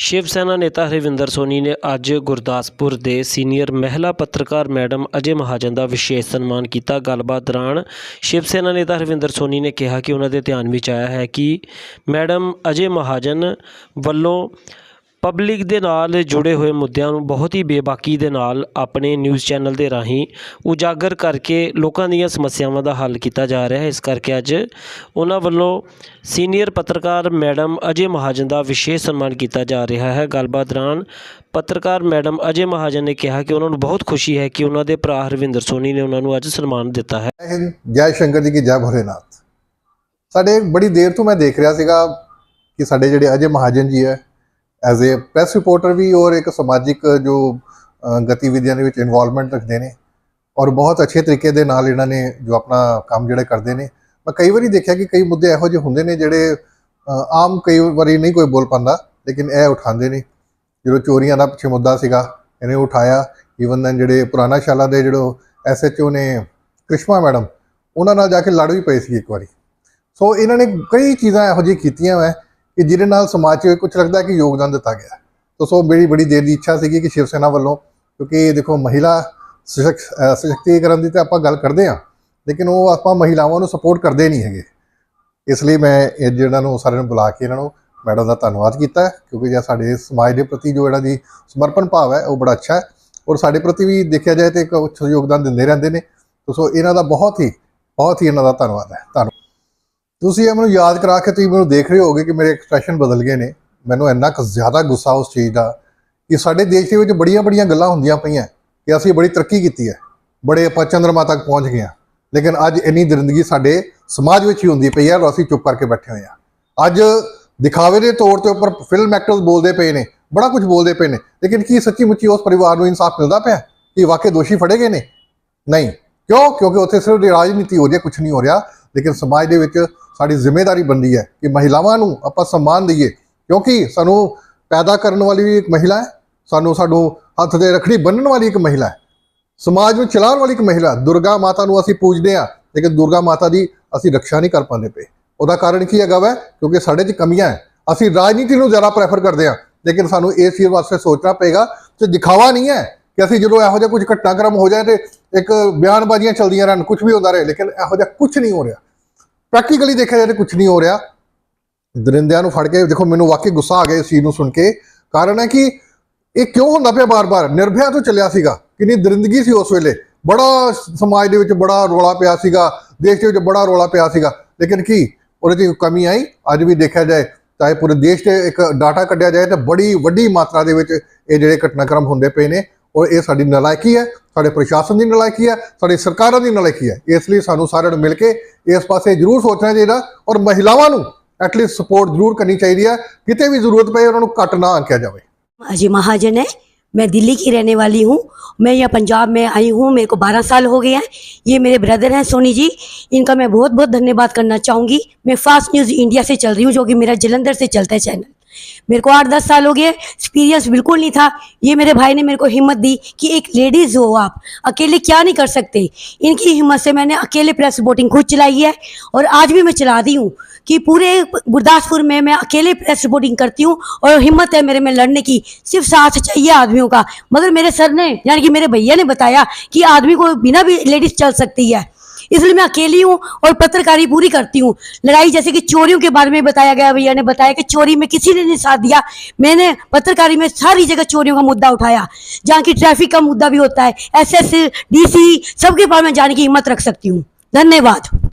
ਸ਼ਿਵ ਸੈਨਾ ਨੇਤਾ ਹਰਵਿੰਦਰ ਸੋਨੀ ਨੇ ਅੱਜ ਗੁਰਦਾਸਪੁਰ ਦੇ ਸੀਨੀਅਰ ਮਹਿਲਾ ਪੱਤਰਕਾਰ ਮੈਡਮ ਅਜੇ ਮਹਾਜਨ ਦਾ ਵਿਸ਼ੇਸ਼ ਸਨਮਾਨ ਕੀਤਾ। ਗੱਲਬਾਤ ਦੌਰਾਨ ਸ਼ਿਵ ਸੈਨਾ ਨੇਤਾ ਹਰਵਿੰਦਰ ਸੋਨੀ ਨੇ ਕਿਹਾ ਕਿ ਉਹਨਾਂ ਦੇ ਧਿਆਨ ਵਿੱਚ ਆਇਆ ਹੈ ਕਿ ਮੈਡਮ ਅਜੇ ਮਹਾਜਨ ਵੱਲੋਂ ਪਬਲਿਕ ਦੇ ਨਾਲ ਜੁੜੇ ਹੋਏ ਮੁੱਦਿਆਂ ਨੂੰ ਬਹੁਤ ਹੀ ਬੇਬਾਕੀ ਦੇ ਨਾਲ ਆਪਣੇ ਨਿਊਜ਼ ਚੈਨਲ ਦੇ ਰਾਹੀਂ ਉਜਾਗਰ ਕਰਕੇ ਲੋਕਾਂ ਦੀਆਂ ਸਮੱਸਿਆਵਾਂ ਦਾ ਹੱਲ ਕੀਤਾ ਜਾ ਰਿਹਾ ਹੈ। ਇਸ ਕਰਕੇ ਅੱਜ ਉਹਨਾਂ ਵੱਲੋਂ ਸੀਨੀਅਰ ਪੱਤਰਕਾਰ ਮੈਡਮ ਅਜੇ ਮਹਾਜਨ ਦਾ ਵਿਸ਼ੇਸ਼ ਸਨਮਾਨ ਕੀਤਾ ਜਾ ਰਿਹਾ ਹੈ। ਗੱਲਬਾਤ ਦੌਰਾਨ ਪੱਤਰਕਾਰ ਮੈਡਮ ਅਜੇ ਮਹਾਜਨ ਨੇ ਕਿਹਾ ਕਿ ਉਹਨਾਂ ਨੂੰ ਬਹੁਤ ਖੁਸ਼ੀ ਹੈ ਕਿ ਉਹਨਾਂ ਦੇ ਭਰਾ ਹਰਵਿੰਦਰ ਸੋਨੀ ਨੇ ਉਹਨਾਂ ਨੂੰ ਅੱਜ ਸਨਮਾਨ ਦਿੱਤਾ ਹੈ। ਜੈ ਸ਼ੰਕਰ ਜੀ ਕੀ ਜੈ ਭੋਲੇਨਾਥ। ਸਾਡੇ ਬੜੀ ਦੇਰ ਤੋਂ ਮੈਂ ਦੇਖ ਰਿਹਾ ਸੀਗਾ ਕਿ ਸਾਡੇ ਜਿਹੜੇ ਅਜੇ ਮਹਾਜਨ ਜੀ ਹੈ ਐਜ਼ ਅ ਪ੍ਰੈਸ ਰਿਪੋਰਟਰ ਵੀ ਔਰ ਇੱਕ ਸਮਾਜਿਕ, ਜੋ ਗਤੀਵਿਧੀਆਂ ਦੇ ਵਿੱਚ ਇਨਵੋਲਵਮੈਂਟ ਰੱਖਦੇ ਨੇ ਔਰ ਬਹੁਤ ਅੱਛੇ ਤਰੀਕੇ ਦੇ ਨਾਲ ਇਹਨਾਂ ਨੇ ਜੋ ਆਪਣਾ ਕੰਮ ਜਿਹੜੇ ਕਰਦੇ ਨੇ, ਮੈਂ ਕਈ ਵਾਰੀ ਦੇਖਿਆ ਕਿ ਕਈ ਮੁੱਦੇ ਇਹੋ ਜਿਹੇ ਹੁੰਦੇ ਨੇ ਜਿਹੜੇ ਆਮ ਕਈ ਵਾਰੀ ਨਹੀਂ ਕੋਈ ਬੋਲ ਪਾਉਂਦਾ, ਲੇਕਿਨ ਇਹ ਉਠਾਉਂਦੇ ਨੇ। ਜਦੋਂ ਚੋਰੀਆਂ ਦਾ ਪਿੱਛੇ ਮੁੱਦਾ ਸੀਗਾ, ਇਹਨੇ ਉਠਾਇਆ। ਈਵਨ ਦੈਨ ਜਿਹੜੇ ਪੁਰਾਣਾ ਸ਼ਾਲਾ ਦੇ ਜਿਹੜੇ ਐਸਐਚਓ ਨੇ ਕ੍ਰਿਸ਼ਮਾ ਮੈਡਮ, ਉਹਨਾਂ ਨਾਲ ਜਾ ਕੇ ਲੜ ਵੀ ਪਏ ਸੀ ਇੱਕ ਵਾਰੀ। ਸੋ ਇਹਨਾਂ ਨੇ ਕਈ ਚੀਜ਼ਾਂ ਇਹੋ ਜਿਹੀ ਕੀਤੀਆਂ ਵੈ ਕਿ ਜਿਹਦੇ ਨਾਲ ਸਮਾਜ 'ਚ ਕੁਝ ਲੱਗਦਾ ਕਿ ਯੋਗਦਾਨ ਦਿੱਤਾ ਗਿਆ। ਹੈ। ਤੋ ਸੋ ਮੇਰੀ ਬੜੀ ਦੇਰ ਦੀ ਇੱਛਾ ਸੀਗੀ ਕਿ ਸ਼ਿਵ ਸੈਨਾ ਵੱਲੋਂ, ਕਿਉਂਕਿ ਦੇਖੋ ਮਹਿਲਾ ਸਸ਼ਕ- ਸਸ਼ਕਤੀਕਰਨ ਦੀ ਤਾਂ ਆਪਾਂ ਗੱਲ ਕਰਦੇ ਹਾਂ, ਲੇਕਿਨ ਉਹ ਆਪਾਂ ਮਹਿਲਾਵਾਂ ਨੂੰ ਸਪੋਰਟ ਕਰਦੇ ਨਹੀਂ ਹੈਗੇ। ਇਸ ਲਈ ਮੈਂ ਇਹ ਜਿਹੜਾ ਨੂੰ ਸਾਰਿਆਂ ਨੂੰ ਬੁਲਾ ਕੇ ਇਹਨਾਂ ਨੂੰ ਮੈਡਮ ਦਾ ਧੰਨਵਾਦ ਕੀਤਾ, ਕਿਉਂਕਿ ਜਿਹੜਾ ਸਾਡੇ ਸਮਾਜ ਦੇ ਪ੍ਰਤੀ ਜੋ ਇਹਨਾਂ ਦੀ ਸਮਰਪਣ ਭਾਵ ਹੈ, ਉਹ ਬੜਾ ਅੱਛਾ ਹੈ। ਔਰ ਸਾਡੇ ਪ੍ਰਤੀ ਵੀ ਦੇਖਿਆ ਜਾਏ ਤੇ ਇੱਕ ਯੋਗਦਾਨ ਦਿੰਦੇ ਰਹਿੰਦੇ ਨੇ। ਤੋ ਸੋ ਇਹਨਾਂ ਦਾ ਬਹੁਤ ਹੀ ਬਹੁਤ ਹੀ ਇਹਨਾਂ ਦਾ ਧੰਨਵਾਦ ਹੈ। ਧੰਨਵਾਦ। ਤੁਸੀਂ ਇਹ ਮੈਨੂੰ ਯਾਦ ਕਰਾ ਕੇ ਤੁਸੀਂ ਮੈਨੂੰ ਦੇਖ ਰਹੇ ਹੋਗੇ ਕਿ ਮੇਰੇ ਐਕਸਪ੍ਰੈਸ਼ਨ ਬਦਲ ਗਏ ਨੇ। ਮੈਨੂੰ ਇੰਨਾ ਕੁ ਜ਼ਿਆਦਾ ਗੁੱਸਾ ਉਸ ਚੀਜ਼ ਦਾ ਕਿ ਸਾਡੇ ਦੇਸ਼ ਦੇ ਵਿੱਚ ਬੜੀਆਂ ਬੜੀਆਂ ਗੱਲਾਂ ਹੁੰਦੀਆਂ ਪਈਆਂ ਕਿ ਅਸੀਂ ਬੜੀ ਤਰੱਕੀ ਕੀਤੀ ਹੈ। ਬੜੇ ਆਪਾਂ ਚੰਦਰਮਾ ਤੱਕ ਪਹੁੰਚ ਗਏ ਹਾਂ। ਲੇਕਿਨ ਅੱਜ ਇੰਨੀ ਦਰਿੰਦਗੀ ਸਾਡੇ ਸਮਾਜ ਵਿੱਚ ਹੀ ਹੁੰਦੀ ਪਈ ਹੈ ਔਰ ਅਸੀਂ ਚੁੱਪ ਕਰਕੇ ਬੈਠੇ ਹੋਏ ਹਾਂ। ਅੱਜ ਦਿਖਾਵੇ ਦੇ ਤੌਰ ਤੇ ਉੱਪਰ ਫਿਲਮ ਐਕਟਰਸ ਬੋਲਦੇ ਪਏ ਨੇ, ਬੜਾ ਕੁਝ ਬੋਲਦੇ ਪਏ ਨੇ, ਲੇਕਿਨ ਕੀ ਸੱਚੀ ਮੁੱਚੀ ਉਸ ਪਰਿਵਾਰ ਨੂੰ ਇਨਸਾਫ ਮਿਲਦਾ ਪਿਆ ਕਿ ਵਾਕਈ ਦੋਸ਼ੀ ਫੜੇ ਗਏ ਨੇ? ਨਹੀਂ। ਕਿਉਂ? ਕਿਉਂਕਿ ਉੱਥੇ ਸਿਰਫ ਰਾਜਨੀਤੀ ਹੋ ਰਹੀ ਹੈ ਕੁਝ ਨਹੀਂ ਹੋ ਰਿਹਾ। ਲੇਕਿਨ ਸਮਾਜ ਦੇ ਵਿੱਚ ਸਾਡੀ ਜ਼ਿੰਮੇਵਾਰੀ ਬਣਦੀ ਹੈ ਕਿ ਮਹਿਲਾਵਾਂ ਨੂੰ ਆਪਾਂ ਸਨਮਾਨ ਦਈਏ, ਕਿਉਂਕਿ ਸਾਨੂੰ ਪੈਦਾ ਕਰਨ ਵਾਲੀ ਵੀ ਇੱਕ ਮਹਿਲਾ ਹੈ, ਸਾਨੂੰ ਸਾਨੂੰ ਹੱਥ ਦੇ ਰੱਖੜੀ ਬੰਨਣ ਵਾਲੀ ਇੱਕ ਮਹਿਲਾ ਹੈ, ਸਮਾਜ ਨੂੰ ਚਲਾਉਣ ਵਾਲੀ ਇੱਕ ਮਹਿਲਾ ਦੁਰਗਾ ਮਾਤਾ ਨੂੰ ਅਸੀਂ ਪੂਜਦੇ ਹਾਂ, ਲੇਕਿਨ ਦੁਰਗਾ ਮਾਤਾ ਦੀ ਅਸੀਂ ਰੱਖਿਆ ਨਹੀਂ ਕਰ ਪਾਉਂਦੇ ਪਏ। ਉਹਦਾ ਕਾਰਨ ਕੀ ਹੈਗਾ ਵੈ? ਕਿਉਂਕਿ ਸਾਡੇ 'ਚ ਕਮੀਆਂ ਹੈ। ਅਸੀਂ ਰਾਜਨੀਤੀ ਨੂੰ ਜ਼ਿਆਦਾ ਪ੍ਰੈਫਰ ਕਰਦੇ ਹਾਂ, ਲੇਕਿਨ ਸਾਨੂੰ ਇਸ ਚੀਜ਼ ਵਾਸਤੇ ਸੋਚਣਾ ਪਏਗਾ ਕਿ ਦਿਖਾਵਾ ਨਹੀਂ ਹੈ ਕਿ ਅਸੀਂ ਜਦੋਂ ਇਹੋ ਜਿਹਾ ਕੁਝ ਘਟਨਾਕ੍ਰਮ ਹੋ ਜਾਏ ਤੇ ਇੱਕ ਬਿਆਨਬਾਜ਼ੀਆਂ ਚੱਲਦੀਆਂ ਰਹਿਣ ਕੁਝ ਵੀ ਹੁੰਦਾ ਰਹੇ, ਲੇਕਿਨ ਇਹੋ ਜਿਹਾ ਕੁਝ ਨਹੀਂ ਹੋ ਰਿਹਾ। ਪ੍ਰੈਕਟੀਕਲੀ ਦੇਖਿਆ ਜਾਏ ਤਾਂ ਕੁਝ ਨਹੀਂ ਹੋ ਰਿਹਾ। ਦਰਿੰਦਿਆਂ ਨੂੰ ਫੜ ਕੇ, ਦੇਖੋ ਮੈਨੂੰ ਵਾਕਈ ਗੁੱਸਾ ਆ ਗਿਆ ਇਸ ਚੀਜ਼ ਨੂੰ ਸੁਣ ਕੇ। ਕਾਰਨ ਹੈ ਕਿ ਇਹ ਕਿਉਂ ਹੁੰਦਾ ਪਿਆ ਬਾਰ-ਬਾਰ? ਨਿਰਭਿਆ ਤੋਂ ਚੱਲਿਆ ਸੀਗਾ। ਕਿੰਨੀ ਦਰਿੰਦਗੀ ਸੀ ਉਸ ਵੇਲੇ। ਬੜਾ ਸਮਾਜ ਦੇ ਵਿੱਚ ਬੜਾ ਰੋਲਾ ਪਿਆ ਸੀਗਾ। ਦੇਸ਼ ਦੇ ਵਿੱਚ ਬੜਾ ਰੋਲਾ ਪਿਆ ਸੀਗਾ। ਲੇਕਿਨ ਕੀ? ਉਹਦੇ 'ਚ ਕਮੀ ਆਈ? ਅੱਜ ਵੀ ਦੇਖਿਆ ਜਾਏ, ਚਾਹੇ ਪੂਰੇ ਦੇਸ਼ 'ਤੇ ਇੱਕ ਡਾਟਾ ਕੱਢਿਆ ਜਾਏ ਤਾਂ ਬੜੀ ਵੱਡੀ ਮਾਤਰਾ ਦੇ ਵਿੱਚ ਇਹ ਜਿਹੜੇ ਘਟਨਾਕ੍ਰਮ ਹੁੰਦੇ ਪਏ ਨੇ ਔਰ ਇਹ ਸਾਡੀ ਨਲਾਇਕੀ ਹੈ ਸਾਡੇ ਪ੍ਰਸ਼ਾਸਨ ਦੀ ਨਲਾਇਕੀ ਹੈ ਸਾਡੀ ਸਰਕਾਰਾਂ ਦੀ ਨਲਾਇਕੀ ਹੈ ਇਸ ਲਈ ਸਾਨੂੰ ਸਾਰਿਆਂ ਨੂੰ ਮਿਲ ਕੇ ਇਸ ਪਾਸੇ ਜ਼ਰੂਰ ਸੋਚਣਾ ਚਾਹੀਦਾ ਔਰ ਮਹਿਲਾਵਾਂ ਨੂੰ ਐਟਲੀਸਟ ਸਪੋਰਟ ਜ਼ਰੂਰ ਕਰਨੀ ਚਾਹੀਦੀ ਹੈ ਕਿਤੇ ਵੀ ਜ਼ਰੂਰਤ ਪਏ ਉਹਨਾਂ ਨੂੰ ਘੱਟ ਨਾ ਆਂਕਿਆ ਜਾਵੇ अजय महाजन है मैं दिल्ली की रहने वाली हूँ मैं यहाँ पंजाब में आई हूँ मेरे को बारह साल हो गए हैं ये मेरे ब्रदर हैं सोनी जी इनका मैं बहुत बहुत धन्यवाद करना चाहूँगी मैं फास्ट न्यूज़ इंडिया से चल रही हूँ जो कि मेरा जलंधर से चलता है चैनल मेरे को आठ दस साल हो गए एक्सपीरियंस बिल्कुल नहीं था। ये मेरे भाई ने मेरे को हिम्मत दी कि एक लेडीज़ हो आप। अकेले क्या नहीं कर सकते? इनकी हिम्मत से मैंने अकेले प्रेस रिपोर्टिंग खुद चलाई है और आज भी मैं चला दी हूँ कि पूरे गुरदासपुर में मैं अकेले प्रेस रिपोर्टिंग करती हूँ और हिम्मत है मेरे में लड़ने की। सिर्फ़ साथ चाहिए आदमियों का। मगर मेरे सर ने, यानी कि मेरे भैया ने बताया कि आदमी को बिना भी लेडीज़ चल सकती है। इसलिए मैं अकेली हूँ और पत्रकारी पूरी करती हूँ। लड़ाई जैसे कि चोरियों के बारे में बताया गया, भैया ने बताया कि चोरी में किसी ने नहीं साथ दिया। मैंने पत्रकारी में सारी जगह चोरियों का मुद्दा उठाया, जहाँ की ट्रैफ़िक का मुद्दा भी होता है। एस एस डी सी सबके पास मैं जाने की हिम्मत रख सकती हूँ। धन्यवाद।